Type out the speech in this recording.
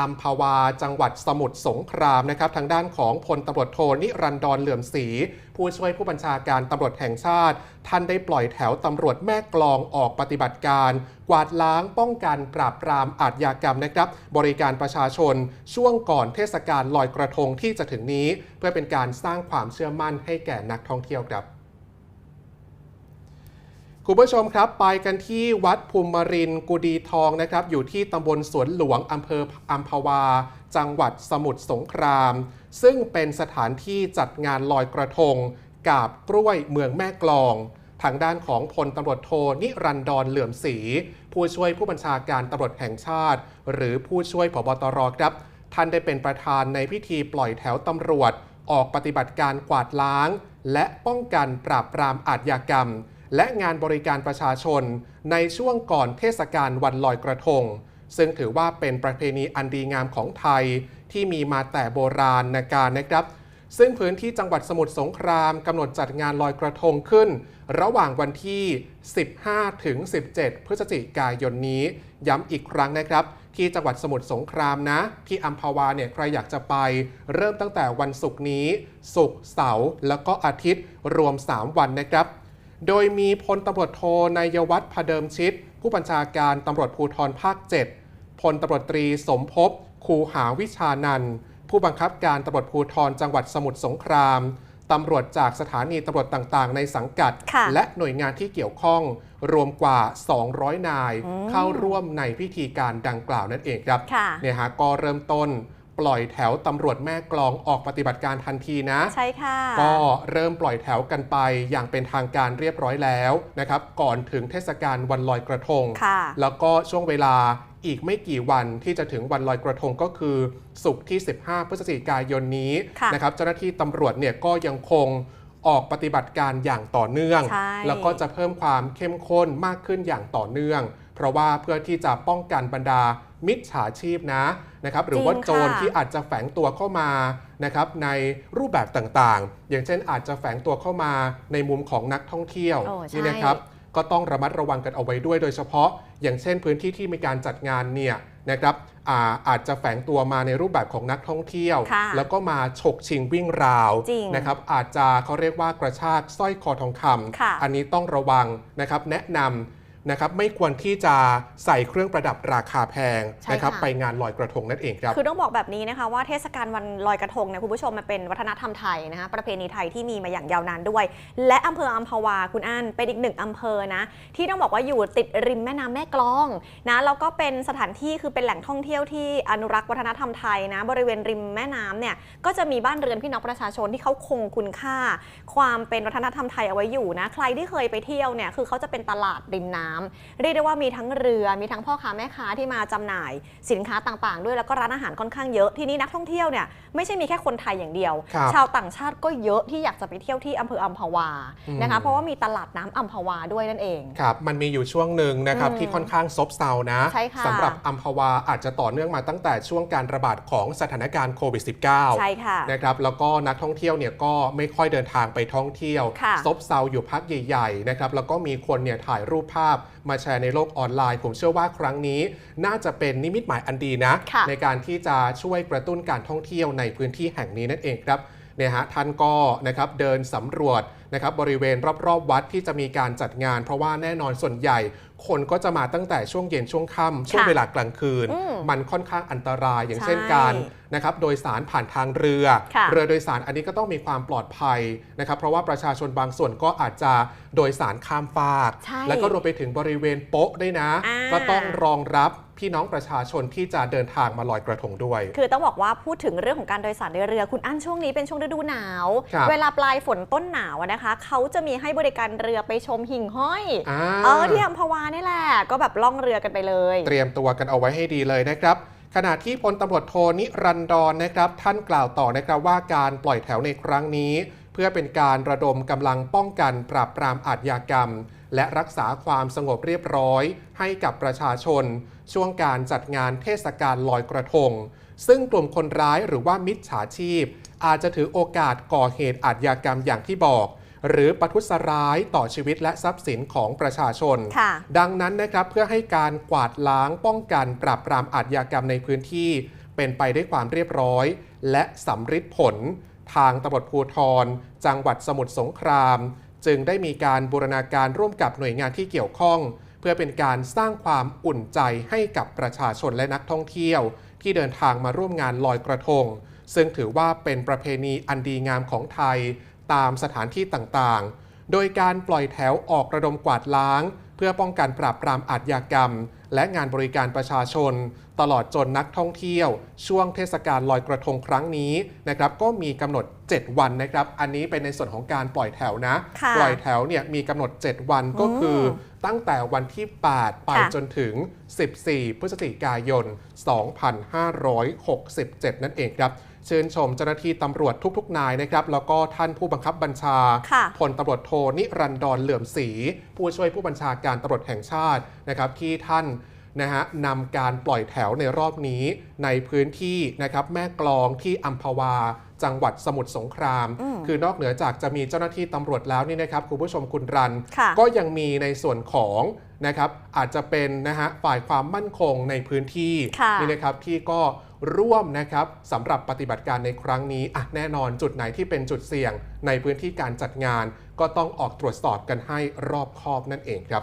อัมพวาจังหวัดสมุทรสงครามนะครับทางด้านของพลตำรวจโทนิรันดรเหลื่อมศรีผู้ช่วยผู้บัญชาการตำรวจแห่งชาติ ท่านได้ปล่อยแถวตำรวจแม่กลองออกปฏิบัติการ กวาดล้างป้องกันปราบปรามอาชญากรรมนะครับ บริการประชาชนช่วงก่อนเทศกาลลอยกระทงที่จะถึงนี้ เพื่อเป็นการสร้างความเชื่อมั่นให้แก่นักท่องเที่ยวครับ คุณผู้ชมครับ ไปกันที่วัดภูมิรินกุดีทองนะครับ อยู่ที่ตำบลสวนหลวงอำเภออัมพวา จังหวัดสมุทรสงคราม ซึ่งเป็นสถานที่จัดงานลอยกระทง กาบกล้วยเมืองแม่กลอง ทางด้านของพลตำรวจโทนิรันดรเหลื่อมศรีผู้ช่วยผู้บัญชาการตำรวจแห่งชาติ หรือผู้ช่วยผบตรครับ ท่านได้เป็นประธานในพิธีปล่อยแถวตำรวจ ออกปฏิบัติการกวาดล้าง และป้องกันปราบปรามอาชญากรรม และงานบริการประชาชน ในช่วงก่อนเทศกาลวันลอยกระทง ซึ่งถือว่าเป็นประเพณีอันดีงามของไทยที่มีมาแต่โบราณนาการนะครับ ซึ่งพื้นที่จังหวัดสมุทรสงครามกำหนดจัดงานลอยกระทงขึ้น ระหว่างวันที่ 15 ถึง 17 พฤศจิกายนนี้ ย้ำอีกครั้งนะครับที่จังหวัดสมุทรสงครามนะ ที่อัมพวาเนี่ยใครอยากจะไป เริ่มตั้งแต่วันศุกร์นี้ศุกร์เสาร์แล้วก็อาทิตย์รวม 3 วันนะครับ โดยมีพลตำรวจโทนายวัฒน์พเดิมชิตผู้บัญชาการตำรวจภูธรภาค 7 พลตำรวจตรีสมภพคูหาวิชานันท์ผู้บังคับการตำรวจภูธรจังหวัดสมุทรสงครามตำรวจจากสถานีตำรวจต่างๆ ในสังกัดค่ะและหน่วยงานที่เกี่ยวข้องรวมกว่า 200 นาย เข้าร่วมในพิธีการดังกล่าวนั่นเองครับค่ะเนี่ยฮะก็เริ่มต้น ปล่อยแถวตำรวจแม่กลองออกปฏิบัติการทันทีนะ ใช่ค่ะ ก็เริ่มปล่อยแถวกันไปอย่างเป็นทางการเรียบร้อยแล้วนะครับ ก่อนถึงเทศกาลวันลอยกระทงค่ะแล้วก็ช่วงเวลาอีกไม่กี่วันที่จะถึงวันลอยกระทงก็คือศุกร์ที่ 15 พฤศจิกายนนี้ค่ะนะครับเจ้าหน้าที่ตำรวจเนี่ยก็ยังคงออกปฏิบัติการอย่างต่อเนื่องใช่แล้วก็จะเพิ่มความเข้มข้นมากขึ้นอย่างต่อเนื่อง เพราะว่าเพื่อที่จะป้องกันบรรดา มิจฉาชีพนะนะครับหรือว่าจริงค่ะโจรที่อาจจะแฝงตัวเข้ามานะครับในรูปแบบต่างๆ อย่างเช่นอาจจะแฝงตัวเข้ามาในมุมของนักท่องเที่ยวโอ้ใช่นี่นะครับก็ต้องระมัดระวังกันเอาไว้ด้วยโดยเฉพาะ อย่างเช่นพื้นที่ที่มีการจัดงานเนี่ยนะครับอาอาจจะแฝงตัวมาในรูปแบบของนักท่องเที่ยวค่ะแล้วก็มาฉกชิงวิ่งราวจริงนะครับอาจจะเขาเรียกว่ากระชากสร้อยคอทองคค่ะำอันนี้ต้องระวังนะครับแนะนำ นะครับไม่ควรที่จะใส่เครื่องประดับราคาแพงใช่นะครับค่ะไปงานลอยกระทงนั่นเองครับ คือต้องบอกแบบนี้นะคะว่าเทศกาลวันลอยกระทงเนี่ยคุณผู้ชมมันเป็นวัฒนธรรมไทยนะคะประเพณีไทยที่มีมาอย่างยาวนานด้วย และอำเภออัมพวาคุณอันเป็นอีกหนึ่งอำเภอนะที่ต้องบอกว่าอยู่ติดริมแม่น้ำแม่กลองนะแล้วก็เป็นสถานที่คือเป็นแหล่งท่องเที่ยวที่อนุรักษ์วัฒนธรรมไทยนะบริเวณริมแม่น้ำเนี่ยก็จะมีบ้านเรือนพี่น้องประชาชนที่เขาคงคุณค่า ความเป็นวัฒนธรรมไทยเอาไว้อยู่นะใครที่เคยไปเที่ยวเนี่ยคือเขาจะเป็นตลาดริมน้ำเรียกได้ว่ามีทั้งเรือมีทั้งพ่อค้าแม่ค้าที่มาจำหน่าย สินค้าต่างๆ ด้วยแล้วก็ร้านอาหารค่อนข้างเยอะทีนี้นักท่องเที่ยวเนี่ยไม่ใช่มีแค่คนไทยอย่างเดียวครับชาวต่างชาติก็เยอะที่อยากจะไปเที่ยวที่อำเภออัมพวาอืมนะคะเพราะว่ามีตลาดน้ำอัมพวาด้วยนั่นเองครับมันมีอยู่ช่วงหนึ่งนะครับอืมที่ค่อนข้างซบเซานะใช่ค่ะสำหรับอัมพวาอาจจะต่อเนื่องมาตั้งแต่ช่วงการระบาดของสถานการณ์โควิด -19 ใช่ค่ะนะครับแล้วก็นักท่องเที่ยวเนี่ยก็ไม่ค่อยเดินทางไปท่องเที่ยวค่ะซบเซาอยู่พักใหญ่ๆนะครับแล้วก็มีคนเนี่ยถ่ายรูปภาพมาแชร์ในโลกออนไลน์ ผมเชื่อว่าครั้งนี้น่าจะเป็นนิมิตหมายอันดีนะค่ะในการที่จะช่วยกระตุ้นการท่องเที่ยวในพื้นที่แห่งนี้นั่นเองครับเนี่ยฮะท่านก็นะครับเดินสำรวจ นะครับบริเวณรอบๆวัดที่จะมีการจัดงาน เพราะว่าแน่นอนส่วนใหญ่ คนก็จะมาตั้งแต่ช่วงเย็นช่วงค่ำช่วงค่ะเวลากลางคืนอืมมันค่อนข้างอันตราย อย่างใช่เช่นการนะครับโดยสารผ่านทางเรือค่ะเรือโดยสารอันนี้ก็ต้องมีความปลอดภัยนะครับเพราะว่าประชาชนบางส่วนก็อาจจะโดยสารข้ามฟากใช่แล้วก็รวมไปถึงบริเวณโป๊ะด้วยนะอ่าก็ต้องรองรับพี่น้องประชาชนที่จะเดินทางมาลอยกระทงด้วย คือต้องบอกว่าพูดถึงเรื่องของการโดยสารในเรือ คุณอั้นช่วงนี้เป็นช่วงฤดูหนาวครับเวลาปลายฝนต้นหนาวอะนะคะ เขาจะมีให้บริการเรือไปชมหิ่งห้อย อ่าเออที่อัมพวานี่แหละ ก็แบบล่องเรือกันไปเลย เตรียมตัวกันเอาไว้ให้ดีเลยนะครับ ขณะที่พลตำรวจโทนิรันดรนะครับ ท่านกล่าวต่อนะครับว่าการปล่อยแถวในครั้งนี้ เพื่อเป็นการระดมกำลังป้องกันปราบปรามอาชญากรรม และรักษาความสงบเรียบร้อย ให้กับประชาชน ช่วงการจัดงานเทศกาลลอยกระทง ซึ่งกลุ่มคนร้ายหรือว่ามิจฉาชีพ อาจจะถือโอกาสก่อเหตุอาชญากรรมอย่างที่บอก หรือประทุษร้ายต่อชีวิตและทรัพย์สินของประชาชนค่ะดังนั้นนะครับเพื่อให้การกวาดล้างป้องกันปราบปรามอาชญากรรมในพื้นที่ เป็นไปด้วยความเรียบร้อย และสำฤทธิ์ผล ทางตำรวจภูธรจังหวัดสมุทรสงคราม จึงได้มีการบูรณาการร่วมกับหน่วยงานที่เกี่ยวข้อง เพื่อเป็นการสร้างความอุ่นใจให้กับประชาชนและนักท่องเที่ยว ที่เดินทางมาร่วมงานลอยกระทง ซึ่งถือว่าเป็นประเพณีอันดีงามของไทย ตามสถานที่ต่างๆ โดยการปล่อยแถวออกระดมกวาดล้าง เพื่อป้องกันปราบปรามอาชญากรรม และงานบริการประชาชน ตลอดจนนักท่องเที่ยว ช่วงเทศกาลลอยกระทงครั้งนี้นะครับก็มีกำหนด 7 วันนะครับ อันนี้เป็นในส่วนของการปล่อยแถวนะค่ะปล่อยแถวเนี่ยมีกำหนด 7 วันก็คืออตั้งแต่วันที่ 8 ไปค่ะจนถึง 14 พฤศจิกายน 2567 นั่นเองครับเชิญชมเจ้าหน้าที่ตำรวจทุกๆ นายนะครับ แล้วก็ท่านผู้บังคับบัญชาค่ะพลตำรวจโทนิรันดรเหลื่อมศรีผู้ช่วยผู้บัญชาการตำรวจแห่งชาตินะครับที่ท่านนะฮะนำการปล่อยแถวในรอบนี้ในพื้นที่นะครับแม่กลองที่อัมพวา จังหวัดสมุทรสงครามอืมคือนอกเหนือจากจะมีเจ้าหน้าที่ตำรวจแล้วนี่นะครับคุณผู้ชมคุณรันค่ะก็ยังมีในส่วนของนะครับอาจจะเป็นนะฮะฝ่ายความมั่นคงในพื้นที่ค่ะนี่นะครับที่ก็ ร่วมนะครับสำหรับปฏิบัติการในครั้งนี้อะแน่นอนจุดไหนที่เป็นจุดเสี่ยง ในพื้นที่การจัดงาน ก็ต้องออกตรวจสอบกันให้รอบคอบนั่นเองครับ